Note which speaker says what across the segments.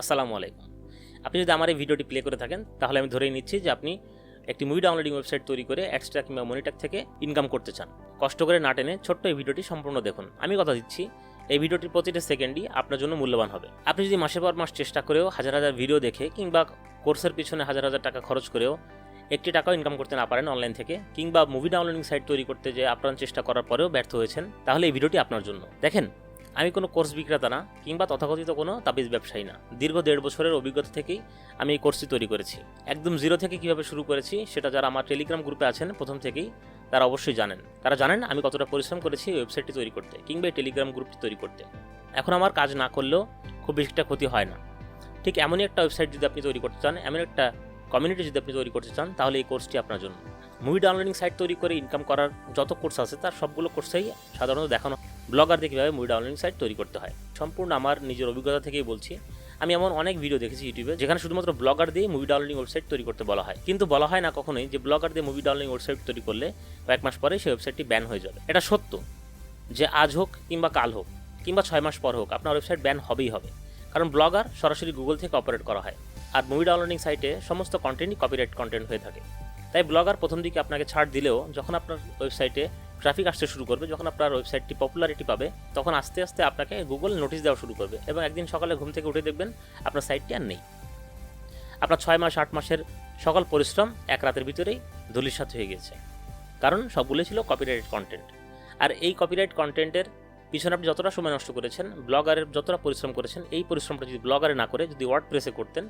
Speaker 1: আসসালামু আলাইকুম। আপনি যদি আমার এই ভিডিওটি প্লে করে থাকেন, তাহলে আমি ধরেই নিচ্ছি যে আপনি একটি মুভি ডাউনলোডিং ওয়েবসাইট তৈরি করে অ্যাডস্ট্রা কিংবা মনিটার থেকে ইনকাম করতে চান। কষ্ট করে না টেনে ছোট্ট এই ভিডিওটি সম্পূর্ণ দেখুন। আমি কথা দিচ্ছি, এই ভিডিওটির প্রতিটা সেকেন্ডই আপনার জন্য মূল্যবান হবে। আপনি যদি মাসের পর মাস চেষ্টা করেও হাজার হাজার ভিডিও দেখে কিংবা কোর্সের পিছনে হাজার হাজার টাকা খরচ করেও একটি টাকাও ইনকাম করতে না পারেন অনলাইন থেকে, কিংবা মুভি ডাউনলোডিং সাইট তৈরি করতে যে আপ্রাণ চেষ্টা করার পরেও ব্যর্থ হয়েছেন, তাহলে এই ভিডিওটি আপনার জন্য। দেখেন আমি কোনো কোর্স বিক্রেতা না, কিংবা তথাকথিত কোনো তাবিজ ব্যবসায়ী না। দীর্ঘ দেড় বছরের অভিজ্ঞতা থেকেই আমি এই কোর্সটি তৈরি করেছি। একদম জিরো থেকে কীভাবে শুরু করেছি, সেটা যারা আমার টেলিগ্রাম গ্রুপে আছেন, প্রথম থেকেই তারা অবশ্যই জানেন। তারা জানেন আমি কতটা পরিশ্রম করেছি এই ওয়েবসাইটটি তৈরি করতে, কিংবা এই টেলিগ্রাম গ্রুপটি তৈরি করতে। এখন আমার কাজ না করলেও খুব বেশি একটা ক্ষতি হয় না। ঠিক এমনই একটা ওয়েবসাইট যদি আপনি তৈরি করতে চান এমন একটা কমিউনিটি যদি আপনি তৈরি করতে চান, তাহলে এই কোর্সটি আপনার জন্য। মুভি ডাউনলোডিং সাইট তৈরি করে ইনকাম করার যত কোর্স আছে, তার সবগুলো কোর্সেই সাধারণত দেখানো ব্লগারদের কীভাবে মুভি ডাউনলোডিং সাইট তৈরি করতে হয়। সম্পূর্ণ আমার নিজের অভিজ্ঞতা থেকেই বলছি। আমি এমন অনেক ভিডিও দেখেছি ইউটিউবে যেখানে শুধুমাত্র ব্লগার দিয়ে মুভি ডাউনলোডিং ওয়েবসাইট তৈরি করতে বলা হয়। কিন্তু বলা হয় না কখনোই যে ব্লগার দিয়ে মুভি ডাউনলোডিং ওয়েবসাইট তৈরি করলে কয়েক মাস পরে সেই ওয়েবসাইটটি ব্যান হয়ে যাবে। এটা সত্য যে আজ হোক কিংবা কাল হোক, কিংবা ছয় মাস পর হোক, আপনার ওয়েবসাইট ব্যান হবেই হবে। কারণ ব্লগার সরাসরি গুগল থেকে অপারেট করা হয়। আর মুভি ডাউনলোডিং সাইটে সমস্ত কন্টেন্টই কপিরাইট কন্টেন্ট হয়ে থাকে। তাই ব্লগার প্রথম দিকে আপনাকে ছাড় দিলেও, যখন আপনার ওয়েবসাইটে ট্রাফিক আসতে শুরু করবে, যখন আপনার ওয়েবসাইটটি পপুলারিটি পাবে, তখন আস্তে আস্তে আপনাকে গুগল নোটিশ দেওয়া শুরু করবে এবং একদিন সকালে ঘুম থেকে উঠে দেখবেন আপনার সাইটটি আর নেই। আপনার ছয় মাস, আট মাসের সকল পরিশ্রম এক রাতের ভিতরেই ধুলিসাৎ হয়ে গিয়েছে। কারণ সবগুলো ছিল কপিরাইট কন্টেন্ট আর এই কপিরাইট কন্টেন্টের পিছনে আপনি যতটা সময় নষ্ট করেছেন, ব্লগারের যতটা পরিশ্রম করেছেন, এই পরিশ্রমটা যদি ব্লগারে না করে, যদি ওয়ার্ড প্রেসে করতেন,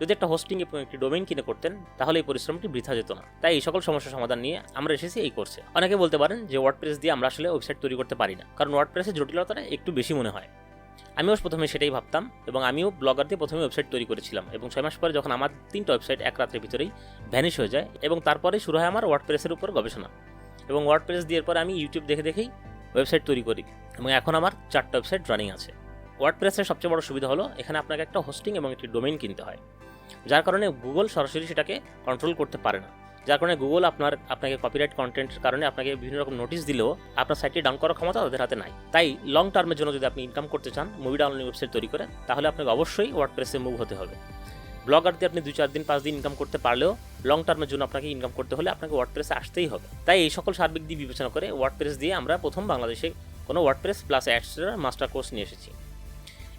Speaker 1: যদি একটা হোস্টিং এবং একটি ডোমেইন কিনে করতেন, তাহলে এই পরিশ্রমটি বৃথা যেত না। তাই এই সকল সমস্যার সমাধান নিয়ে আমরা এসেছি এই কোর্সে অনেকে বলতে পারেন যে ওয়ার্ড প্রেস দিয়ে আমরা আসলে ওয়েবসাইট তৈরি করতে পারি না, কারণ ওয়ার্ড প্রেসের জটিলতাটা একটু বেশি মনে হয়। আমিও প্রথমে সেটাই ভাবতাম এবং আমিও ব্লগার দিয়ে প্রথমে ওয়েবসাইট তৈরি করেছিলাম এবং ছয় মাস পরে যখন আমার তিনটা ওয়েবসাইট এক রাতের ভিতরেই ভ্যানিশ হয়ে যায় এবং তারপরে শুরু হয় আমার ওয়ার্ড প্রেসের উপর গবেষণা। এবং ওয়ার্ড প্রেস দিয়ে পরে আমি ইউটিউব দেখে দেখেই ওয়েবসাইট তৈরি করি। এবং এখন আমার চারটা ওয়েবসাইট রানিং আছে। ওয়ার্ড প্রেসের সবচেয়ে বড় সুবিধা হলো, এখানে আপনাকে একটা হোস্টিং এবং একটি ডোমেইন কিনতে হয়। যার কারণে গুগল সরাসরি সেটাকে কন্ট্রোল করতে পারে না। যার কারণে গুগল আপনার, আপনাকে কপিরাইট কন্টেন্টের কারণে আপনাকে বিভিন্ন রকম নোটিশ দিলেও আপনার সাইটটি ডাউন করার ক্ষমতা তাদের হাতে নাই। তাই লং টার্মের জন্য যদি আপনি ইনকাম করতে চান মুভি ডাউনলোডিং ওয়েবসাইট তৈরি করে, তাহলে আপনাকে অবশ্যই ওয়ার্ড প্রেসে মুভ হতে হবে। ব্লগার দিয়ে আপনি দুই চার দিন, পাঁচ দিন ইনকাম করতে পারলেও লং টার্মের জন্য আপনাকে ইনকাম করতে হলে আপনাকে ওয়ার্ড প্রেসে আসতেই হবে। তাই এই সকল সার্বিক দিয়ে বিবেচনা করে ওয়ার্ড প্রেস দিয়ে আমরা প্রথম বাংলাদেশে কোনো ওয়ার্ড প্রেস প্লাস অ্যাডসের মাস্টার কোর্স নিয়ে এসেছি।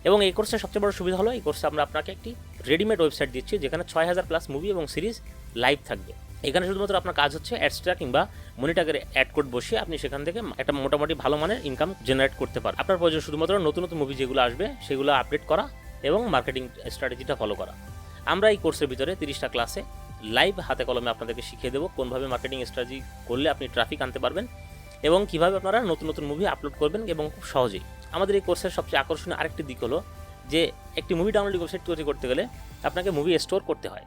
Speaker 1: এবং এই কোর্সের সবচেয়ে বড় সুবিধা হলো, এই কোর্সে আমরা আপনাকে একটি রেডিমেড ওয়েবসাইট দিচ্ছি, যেখানে ছয় হাজার প্লাস মুভি এবং সিরিজ লাইভ থাকবে। এখানে শুধুমাত্র আপনার কাজ হচ্ছে অ্যাডসটা কিংবা মনিটাকের অ্যাড কোড বসিয়ে আপনি সেখান থেকে একটা মোটামুটি ভালো মানের ইনকাম জেনারেট করতে পারেন আপনার প্রয়োজন শুধুমাত্র নতুন নতুন মুভি যেগুলো আসবে, সেগুলো আপডেট করা এবং মার্কেটিং স্ট্র্যাটেজিটা ফলো করা। আমরা এই কোর্সের ভিতরে তিরিশটা ক্লাসে লাইভ হাতে কলমে আপনাদেরকে শিখিয়ে দেবো কোনভাবে মার্কেটিং স্ট্র্যাটেজি করলে আপনি ট্রাফিক আনতে পারবেন এবং কীভাবে আপনারা নতুন নতুন মুভি আপলোড করবেন এবং খুব সহজেই। আমাদের এই কোর্সের সবচেয়ে আকর্ষণীয় আরেকটি দিক হলো যে, একটি মুভি ডাউনলোডিং ওয়েবসাইট তৈরি করতে গেলে আপনাকে মুভি স্টোর করতে হয়।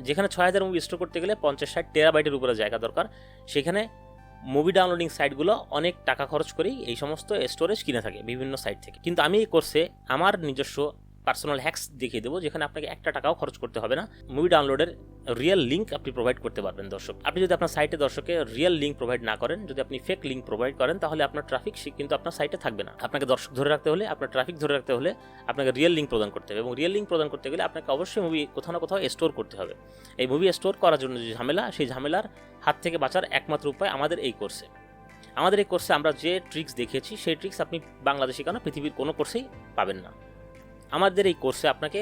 Speaker 1: যেখানে ছয় হাজার মুভি স্টোর করতে গেলে পঞ্চাশ ষাট টেরাবাইটের উপরে জায়গা দরকার। সেখানে মুভি ডাউনলোডিং সাইটগুলো অনেক টাকা খরচ করেই এই সমস্ত স্টোরেজ কিনে থাকে বিভিন্ন সাইট থেকে। কিন্তু আমি এই কোর্সে আমার নিজস্ব পার্সোনাল হ্যাক্স দেখিয়ে দেবো, যেখানে আপনাকে একটা টাকাও খরচ করতে হবে না। মুভি ডাউনলোডের রিয়েল লিঙ্ক আপনি প্রোভাইড করতে পারবেন, দর্শক। আপনি যদি আপনার সাইটে দর্শকে রিয়েল লিঙ্ক প্রোভাইড না করেন, যদি আপনি ফেক লিঙ্ক প্রোভাইড করেন, তাহলে আপনার ট্রাফিক কিন্তু আপনার সাইটে থাকবে না। আপনাকে দর্শক ধরে রাখতে হলে, আপনার ট্রাফিক ধরে রাখতে হলে আপনাকে রিয়েল লিঙ্ক প্রদান করতে হবে এবং রিয়েল লিঙ্ক প্রদান করতে গেলে আপনাকে অবশ্যই মুভি কোথাও না কোথাও স্টোর করতে হবে। এই মুভি স্টোর করার জন্য যে ঝামেলা, সেই ঝামেলার হাত থেকে বাঁচার একমাত্র উপায় আমাদের এই কোর্সে আমাদের এই কোর্সে আমরা যে ট্রিক্স দেখিয়েছি, সেই ট্রিক্স আপনি বাংলাদেশি কেন পৃথিবীর কোনো কোর্সেই পাবেন না। আমাদের এই কোর্সে আপনাকে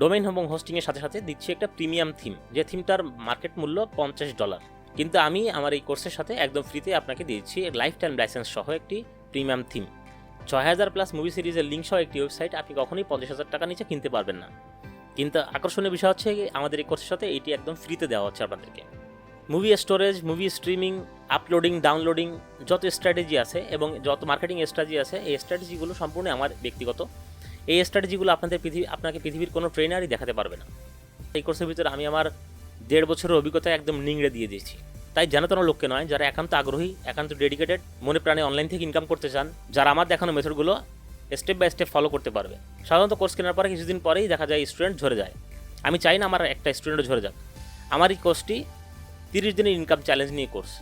Speaker 1: ডোমেইন এবং হোস্টিংয়ের সাথে সাথে দিচ্ছি একটা প্রিমিয়াম থিম যে থিমটার মার্কেট মূল্য পঞ্চাশ ডলার কিন্তু আমি আমার এই কোর্সের সাথে একদম ফ্রিতে আপনাকে দিচ্ছি লাইফ টাইম লাইসেন্স সহ একটি প্রিমিয়াম থিম ছয় হাজার প্লাস মুভি সিরিজের লিঙ্ক সহ একটি ওয়েবসাইট আপনি কখনোই পঞ্চাশ হাজার টাকা নিচে কিনতে পারবেন না। কিন্তু আকর্ষণীয় বিষয় হচ্ছে আমাদের এই কোর্সের সাথে এটি একদম ফ্রিতে দেওয়া হচ্ছে আপনাদেরকে। Movie storage movie streaming uploading downloading যত স্ট্র্যাটেজি আছে এবং যত মার্কেটিং স্ট্র্যাটেজি আছে, এই স্ট্র্যাটেজিগুলো সম্পূর্ণ আমার ব্যক্তিগত এই স্ট্র্যাটেজিগুলো আপনাদের পৃথিবী আপনাকে পৃথিবীর কোনো ট্রেনারই দেখাতে পারবে না। এই কোর্সের ভিতরে আমি আমার দেড় বছরের অভিজ্ঞতা একদম নিংড়ে দিয়ে দিয়েছি। তাই জানাতনো লোককে নয়, যারা একান্ত আগ্রহী, একান্ত ডেডিকেটেড মনে প্রাণে অনলাইন থেকে ইনকাম করতে চান, যারা আমার দেখানো মেথডগুলো স্টেপ বাই স্টেপ ফলো করতে পারবে। সাধারণত কোর্স কেনার পরে কিছুদিন পরেই দেখা যায় স্টুডেন্ট ঝরে যায়। আমি চাই না আমার একটা স্টুডেন্টও ঝরে যাক। আমার এই কোর্সটি তিরিশ দিনের ইনকাম চ্যালেঞ্জ নিয়ে কোর্স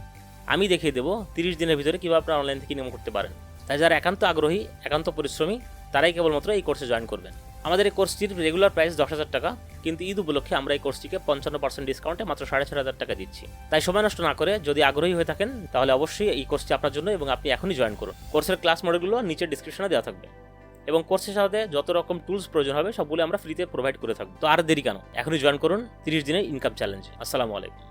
Speaker 1: আমি দেখিয়ে দেবো তিরিশ দিনের ভিতরে কীভাবে আপনারা অনলাইন থেকে ইনকাম করতে পারেন। তাই যারা একান্ত আগ্রহী, একান্ত পরিশ্রমী তারাই কেবলমাত্র এই কোর্সে জয়েন করবেন। আমাদের এই কোর্সটির রেগুলার প্রাইস দশ হাজার টাকা, কিন্তু ঈদ উপলক্ষে আমরা এই কোর্সটিকে পঞ্চান্ন পার্সেন্ট ডিসকাউন্টে মাত্র সাড়ে ছয় হাজার টাকা দিচ্ছি। তাই সময় নষ্ট না করে যদি আগ্রহী হয়ে থাকেন, তাহলে অবশ্যই এই কোর্সটি আপনার জন্য এবং আপনি এখনই জয়েন করুন। কোর্সের ক্লাস মডেলগুলো নিচের ডিসক্রিপশনে দেওয়া থাকবে। এবং কোর্সের সাথে যত রকম টুলস প্রয়োজন হবে, সবগুলো আমরা ফ্রিতে প্রোভাইড করে থাকব। তো আর দেরি কেন? এখনই জয়েন করুন, তিরিশ দিনের ইনকাম চ্যালেঞ্জ আসসালামু আলাইকুম।